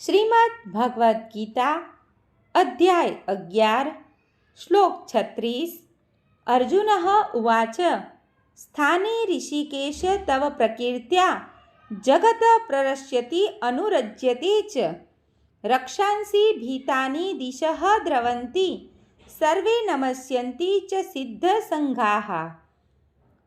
શ્રીમદ ભગવદ્ ગીતા, અધ્યાય અગિયાર, શ્લોક છત્રીસ, અર્જુન ઉવાચ, સ્થાને ઋષિકેશ તવ પ્રકીર્ત્યા, જગત પ્રરશ્યતિ અનુરજ્યતે ચ. રક્ષાંસી ભીતાની દિશ દ્રવંતી, સર્વે નમસ્યંતી ચ સિદ્ધ સંઘાહ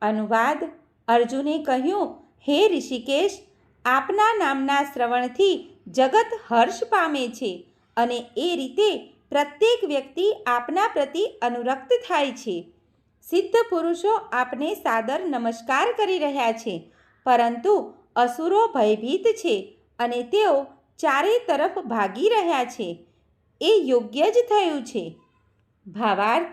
અનુવાદ, અર્જુને કહ્યું, હે ઋષિકેશ, આપના નામના શ્રવણથી જગત હર્ષ પામે છે અને એ રીતે પ્રત્યેક વ્યક્તિ આપના પ્રતિ અનુરક્ત થાય છે. સિદ્ધ પુરુષો આપને સાદર નમસ્કાર કરી રહ્યા છે, પરંતુ અસુરો ભયભીત છે અને તેઓ ચારે તરફ ભાગી રહ્યા છે. એ યોગ્ય જ થયું છે. ભાવાર્થ,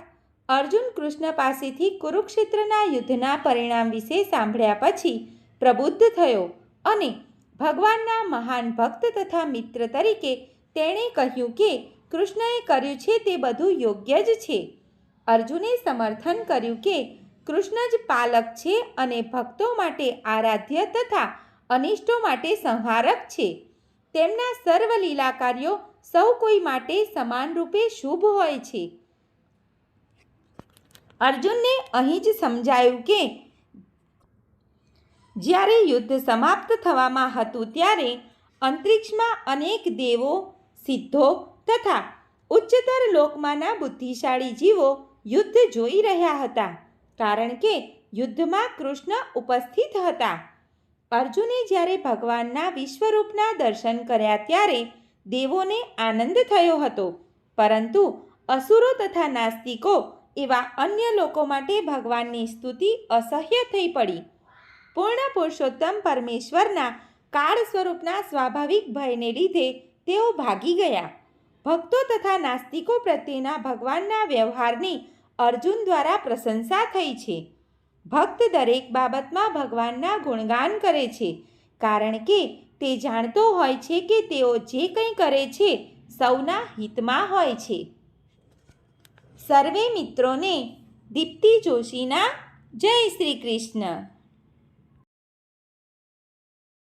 અર્જુન કૃષ્ણ પાસેથી કુરુક્ષેત્રના યુદ્ધના પરિણામ વિશે સાંભળ્યા પછી પ્રબુદ્ધ થયો અને ભગવાનના મહાન ભક્ત તથા મિત્ર તરીકે તેણે કહ્યું કે કૃષ્ણએ કર્યું છે તે બધું યોગ્ય જ છે. અર્જુને સમર્થન કર્યું કે કૃષ્ણ જ પાલક છે અને ભક્તો માટે આરાધ્ય તથા અનિષ્ટો માટે સંહારક છે. તેમના સર્વ લીલા સૌ કોઈ માટે સમાન રૂપે શુભ હોય છે. અર્જુનને અહીં જ સમજાયું કે જ્યારે યુદ્ધ સમાપ્ત થવામાં હતું ત્યારે અંતરિક્ષમાં અનેક દેવો, સિદ્ધો તથા ઉચ્ચતર લોકમાંના બુદ્ધિશાળી જીવો યુદ્ધ જોઈ રહ્યા હતા. કારણ કે યુદ્ધમાં કૃષ્ણ ઉપસ્થિત હતા. અર્જુને જ્યારે ભગવાનના વિશ્વરૂપના દર્શન કર્યા ત્યારે દેવોને આનંદ થયો હતો. પરંતુ અસુરો તથા નાસ્તિકો એવા અન્ય લોકો માટે ભગવાનની સ્તુતિ અસહ્ય થઈ પડી. પૂર્ણ પુરુષોત્તમ પરમેશ્વરના કાળ સ્વરૂપના સ્વાભાવિક ભયને લીધે તેઓ ભાગી ગયા. ભક્તો તથા નાસ્તિકો પ્રત્યેના ભગવાનના વ્યવહારની અર્જુન દ્વારા પ્રશંસા થઈ છે. ભક્ત દરેક બાબતમાં ભગવાનના ગુણગાન કરે છે, કારણ કે તે જાણતો હોય છે કે તેઓ જે કંઈ કરે છે સૌના હિતમાં હોય છે. સર્વે મિત્રોને દીપ્તિ જોશીના જય શ્રી કૃષ્ણ.